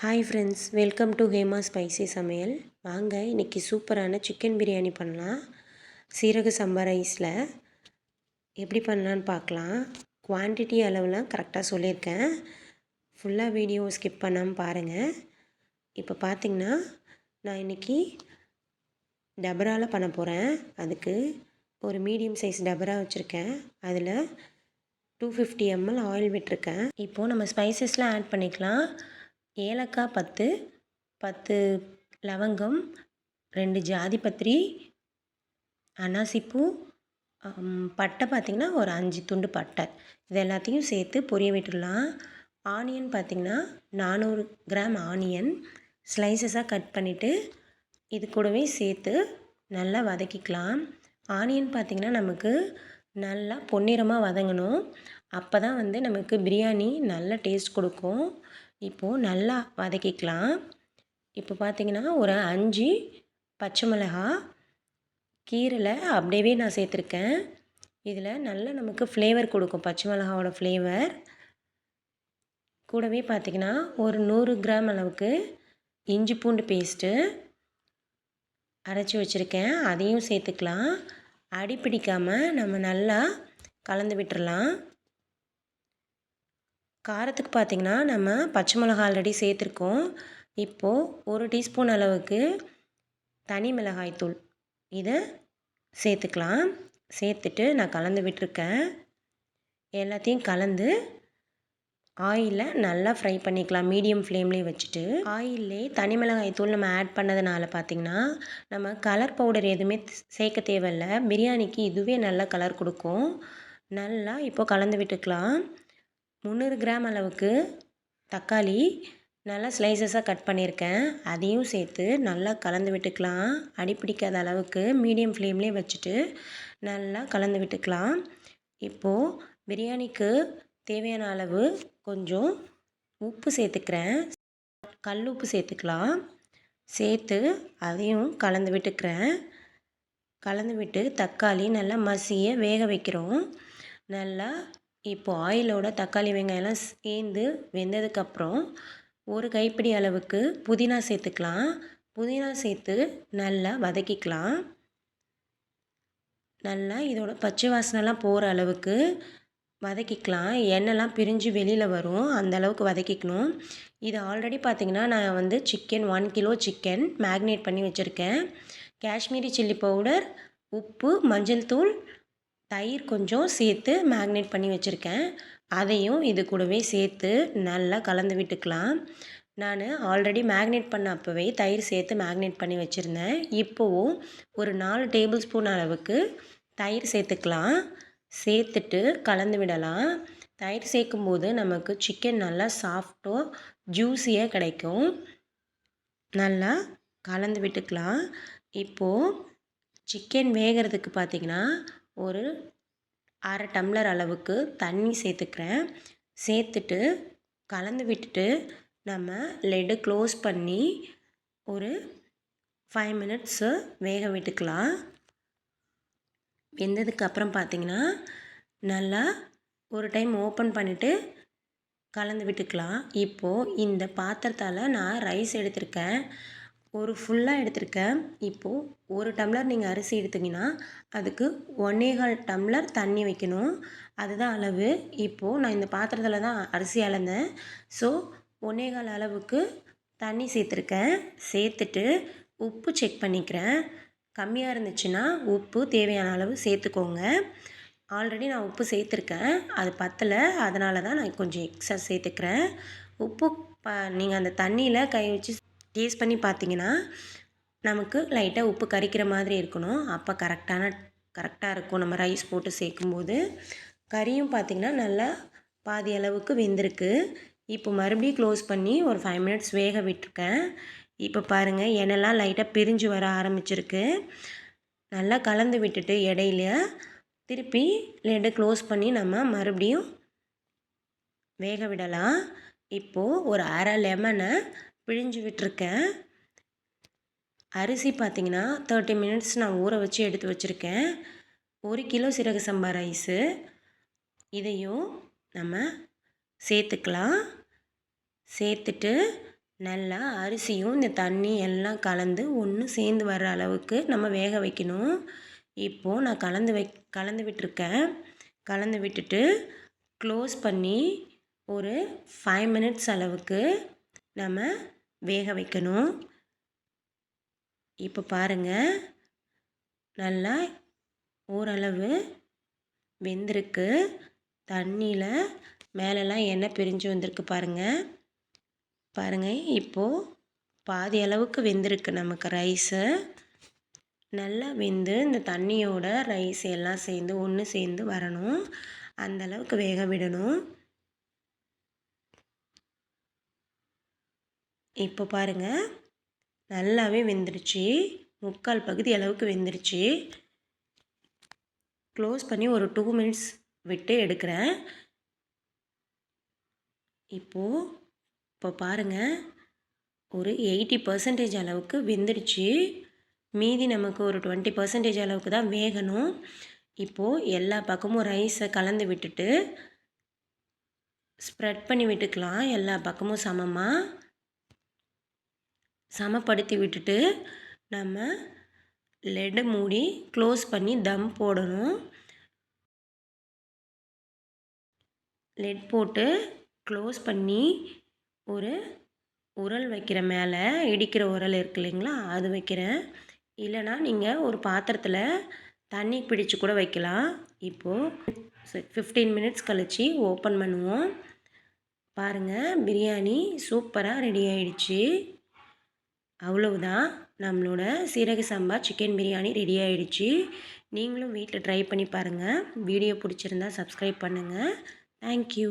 Hi friends welcome to Hema spicy சமையல் வாங்க இன்றைக்கி சூப்பரான சிக்கன் பிரியாணி பண்ணலாம். சீரக சம்பா ரைஸில் எப்படி பண்ணலான்னு பார்க்கலாம். குவான்டிட்டி அளவுலாம் கரெக்டாக சொல்லியிருக்கேன். ஃபுல்லாக வீடியோ ஸ்கிப் பண்ணாமல் பாருங்கள் இப்போ பார்த்திங்கன்னா நான் இன்றைக்கி டபராவில் பண்ண போகிறேன் அதுக்கு ஒரு மீடியம் சைஸ் டபரா வச்சுருக்கேன். அதில் டூ ஃபிஃப்டி எம்எல் ஆயில் விட்டுருக்கேன். இப்போது நம்ம ஸ்பைசஸ்லாம் ஆட் பண்ணிக்கலாம். ஏலக்காய் பத்து பத்து லவங்கம் ரெண்டு ஜாதி பத்திரி பட்டை பார்த்திங்கன்னா ஒரு அஞ்சு துண்டு பட்டை. இது எல்லாத்தையும் சேர்த்து பொரிய விட்டுடலாம். ஆனியன் பார்த்திங்கன்னா நானூறு கிராம் ஆனியன். ஸ்லைசஸாக கட் பண்ணிவிட்டு இது கூடவே சேர்த்து நல்லா வதக்கிக்கலாம். ஆனியன் பார்த்திங்கன்னா நமக்கு நல்லா பொன்னிறமாக வதங்கணும். அப்போ தான் வந்து நமக்கு பிரியாணி நல்ல டேஸ்ட் கொடுக்கும். இப்போது நல்லா வதக்கிக்கலாம். இப்போ பார்த்திங்கன்னா ஒரு அஞ்சு பச்சை மிளகா கீரையில் அப்படியே நான் சேர்த்துருக்கேன். இதில் நல்ல நமக்கு ஃப்ளேவர் கொடுக்கும் பச்சை மிளகாவோட ஃப்ளேவர் கூடவே பார்த்திங்கன்னா ஒரு நூறு கிராம் அளவுக்கு இஞ்சி பூண்டு பேஸ்ட்டு அரைச்சி வச்சுருக்கேன். அதையும் சேர்த்துக்கலாம். அடி பிடிக்காமல் நம்ம நல்லா கலந்து விட்டுறலாம். காரத்துக்கு பார்த்திங்கன்னா நம்ம பச்சை மிளகா ஆல்ரெடி சேர்த்துருக்கோம். இப்போது ஒரு டீஸ்பூன் அளவுக்கு தனி மிளகாய் தூள். இதை சேர்த்துக்கலாம். சேர்த்துட்டு நான் கலந்து விட்டுருக்கேன். எல்லாத்தையும் கலந்து ஆயிலில் நல்லா ஃப்ரை பண்ணிக்கலாம். மீடியம் ஃப்ளேம்லேயே வச்சுட்டு. ஆயிலே தனி மிளகாய் தூள் நம்ம ஆட் பண்ணதுனால பார்த்திங்கன்னா நம்ம கலர் பவுடர் எதுவுமே சேர்க்க தேவையில்ல. பிரியாணிக்கு இதுவே நல்ல கலர் கொடுக்கும். நல்லா இப்போது கலந்து விட்டுக்கலாம். முந்நூறு கிராம் அளவுக்கு தக்காளி நல்லா ஸ்லைசஸாக கட் பண்ணியிருக்கேன். அதையும் சேர்த்து நல்லா கலந்து விட்டுக்கலாம். அடிப்பிடிக்காத அளவுக்கு மீடியம் ஃப்ளேம்லேயே வச்சுட்டு நல்லா கலந்து விட்டுக்கலாம். இப்போது பிரியாணிக்கு தேவையான அளவு கொஞ்சம் உப்பு சேர்த்துக்கிறேன். கல் உப்பு சேர்த்துக்கலாம். சேர்த்து அதையும் கலந்து விட்டுக்கிறேன். கலந்து விட்டு தக்காளி நல்லா மசிய வேக வைக்கிறோம். நல்லா இப்போது ஆயிலோட தக்காளி வெங்காயம்லாம் சேர்ந்து வெந்ததுக்கப்புறம் ஒரு கைப்பிடி அளவுக்கு புதினா சேர்த்துக்கலாம். புதினா சேர்த்து நல்லா வதக்கிக்கலாம். நல்லா இதோட பச்சை வாசனைலாம் போகிற அளவுக்கு வதக்கிக்கலாம். எண்ணெய்லாம் பிரிஞ்சு வெளியில் வரும். அந்த அளவுக்கு வதக்கிக்கணும். இது ஆல்ரெடி பார்த்திங்கன்னா நான் வந்து chicken one kilo chicken marinate பண்ணி வச்சுருக்கேன். காஷ்மீரி சில்லி பவுடர் உப்பு மஞ்சள் தூள் தயிர் கொஞ்சம் சேர்த்து மேக்னேட் பண்ணி வச்சுருக்கேன். அதையும் இது கூடவே சேர்த்து நல்லா கலந்து விட்டுக்கலாம். நான் ஆல்ரெடி மேக்னேட் பண்ண அப்போவே தயிர் சேர்த்து மேக்னேட் பண்ணி வச்சுருந்தேன். இப்போவும் ஒரு நாலு டேபிள் ஸ்பூன் அளவுக்கு தயிர் சேர்த்துக்கலாம். சேர்த்துட்டு கலந்து விடலாம். தயிர் சேர்க்கும்போது நமக்கு சிக்கன் நல்லா சாஃப்டோ ஜூஸியாக கிடைக்கும். நல்லா கலந்து விட்டுக்கலாம். இப்போது சிக்கன் வேகிறதுக்கு பார்த்திங்கன்னா ஒரு அரை டம்ளர் அளவுக்கு தண்ணி சேர்த்துக்கிறேன். சேர்த்துட்டு கலந்து விட்டுட்டு நம்ம லெட்டு க்ளோஸ் பண்ணி ஒரு ஃபைவ் மினிட்ஸு வேக விட்டுக்கலாம். வெந்ததுக்கு அப்புறம் பார்த்திங்கன்னா நல்லா ஒரு டைம் ஓப்பன் பண்ணிவிட்டு கலந்து விட்டுக்கலாம். இப்போது இந்த பாத்திரத்தால் நான் ரைஸ் எடுத்திருக்கேன். ஒரு ஃபுல்லாக எடுத்திருக்கேன் இப்போது ஒரு டம்ளர் நீங்கள் அரிசி எடுத்திங்கன்னா அதுக்கு ஒன்னேகால் டம்ளர் தண்ணி வைக்கணும். அதுதான் அளவு. இப்போது நான் இந்த பாத்திரத்தில் தான் அரிசி அளந்தேன். ஸோ ஒன்னேகால் அளவுக்கு தண்ணி சேர்த்துருக்கேன். சேர்த்துட்டு உப்பு செக் பண்ணிக்கிறேன். கம்மியாக இருந்துச்சுன்னா உப்பு தேவையான அளவு சேர்த்துக்கோங்க. ஆல்ரெடி நான் உப்பு சேர்த்துருக்கேன். அது பத்தலை. அதனால தான் நான் கொஞ்சம் எக்ஸ்ட்ரா சேர்த்துக்கிறேன். உப்பு ப நீங்கள் அந்த தண்ணியில் கை வச்சு டேஸ்ட் பண்ணி பார்த்தீங்கன்னா நமக்கு லைட்டாக உப்பு கரிக்கிற மாதிரி இருக்கணும். அப்போ கரெக்டான கரெக்டாக இருக்கும். நம்ம ரைஸ் போட்டு சேர்க்கும்போது. கறியும் பார்த்திங்கன்னா நல்லா பாதி அளவுக்கு வெந்திருக்கு. இப்போ மறுபடியும் க்ளோஸ் பண்ணி ஒரு ஃபைவ் மினிட்ஸ் வேக விட்டுருக்கேன். இப்போ பாருங்கள் எண்ணெய்லாம் லைட்டாக பிரிஞ்சு வர ஆரம்பிச்சிருக்கு. நல்லா கலந்து விட்டுட்டு இடையில திருப்பி லெட்டை க்ளோஸ் பண்ணி நம்ம மறுபடியும் வேக விடலாம். இப்போது ஒரு அரை லெமனை பிழிஞ்சு விட்டுருக்கேன் அரிசி பார்த்திங்கன்னா தேர்ட்டி மினிட்ஸ் நான் ஊற வச்சு எடுத்து வச்சுருக்கேன். ஒரு கிலோ சீரக சம்பா ரைஸு. இதையும் நம்ம சேர்த்துக்கலாம். சேர்த்துட்டு நல்லா அரிசியும் இந்த தண்ணி எல்லாம் கலந்து ஒன்று சேர்ந்து வர்ற அளவுக்கு நம்ம வேக வைக்கணும். இப்போது நான் கலந்து வை கலந்து விட்டுருக்கேன் கலந்து விட்டுட்டு க்ளோஸ் பண்ணி ஒரு ஃபைவ் மினிட்ஸ் அளவுக்கு நம்ம வேக வைக்கணும். இப்போ பாருங்கள் நல்லா ஓரளவு வெந்திருக்கு. தண்ணியில் மேலெல்லாம் எண்ணெய் பிரிஞ்சு வந்திருக்கு பாருங்கள் பாருங்கள் இப்போது பாதி அளவுக்கு வெந்திருக்கு நமக்கு ரைஸு. நல்லா வெந்து இந்த தண்ணியோட ரைஸ் எல்லாம் சேர்ந்து ஒன்று சேர்ந்து வரணும். அந்தளவுக்கு வேக விடணும். இப்போ பாருங்கள் நல்லாவே வெந்துருச்சு. முக்கால் பகுதி அளவுக்கு வெந்துருச்சு. க்ளோஸ் பண்ணி ஒரு டூ மினிட்ஸ் விட்டு எடுக்கிறேன். இப்போது இப்போ பாருங்கள் ஒரு எயிட்டி பர்சன்டேஜ் அளவுக்கு வெந்துடுச்சு மீதி நமக்கு ஒரு டுவெண்ட்டி பர்சன்டேஜ் அளவுக்கு தான் வேகணும். இப்போது எல்லா பக்கமும் ரைஸை கலந்து விட்டுட்டு ஸ்ப்ரெட் பண்ணி விட்டுக்கலாம். எல்லா பக்கமும் சமமாக சமப்படுத்தி விட்டுட்டு நம்ம லெட்டை மூடி க்ளோஸ் பண்ணி தம் போடணும். லெட் போட்டு க்ளோஸ் பண்ணி ஒரு உரல் வைக்கிற மேலே இடிக்கிற உரல் இருக்கு இல்லைங்களா? அது வைக்கிறேன். இல்லைனா நீங்கள் ஒரு பாத்திரத்தில் தண்ணி பிடிச்சு கூட வைக்கலாம். இப்போது ஃபிஃப்டீன் மினிட்ஸ் கழித்து ஓப்பன் பண்ணுவோம். பாருங்கள் பிரியாணி சூப்பராக ரெடி ஆயிடுச்சு. அவ்வளவுதான். நம்மளோட சீரக சம்பா சிக்கன் பிரியாணி ரெடி ஆகிடுச்சு நீங்களும் வீட்டில் ட்ரை பண்ணி பாருங்கள் வீடியோ பிடிச்சிருந்தா சப்ஸ்கிரைப் பண்ணுங்கள் தேங்க்யூ